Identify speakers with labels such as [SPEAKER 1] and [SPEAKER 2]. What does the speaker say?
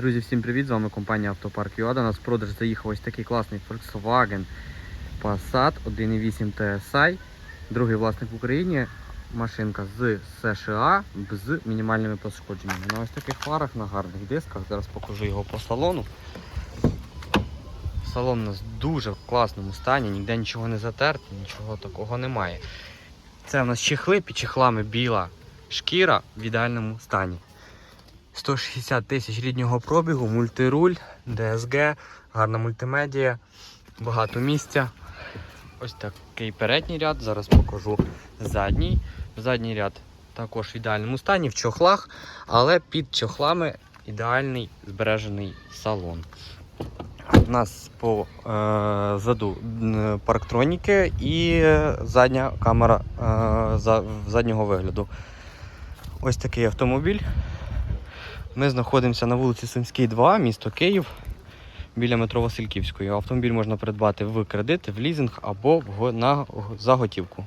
[SPEAKER 1] Друзі, всім привіт! З вами компанія Автопарк ЮА. До нас в продаж заїхав ось такий класний Volkswagen Passat 1.8 TSI. Другий власник в Україні. Машинка з США з мінімальними пошкодженнями. На ось таких фарах, на гарних дисках. Зараз покажу його по салону. Салон у нас дуже в класному стані, ніде нічого не затерто, нічого такого немає. Це у нас чехли, під чехлами біла шкіра в ідеальному стані. 160 тисяч ріднього пробігу, мультируль, DSG, гарна мультимедія, багато місця. Ось такий передній ряд, зараз покажу задній. Задній ряд також в ідеальному стані, в чохлах, але під чохлами ідеальний збережений салон. У нас по е, заду парктроніки і задня камера е, за, заднього вигляду. Ось такий автомобіль. Ми знаходимося на вулиці Сумській, 2, місто Київ, біля метро Васильківської. Автомобіль можна придбати в кредит, в лізинг або в на заготівку.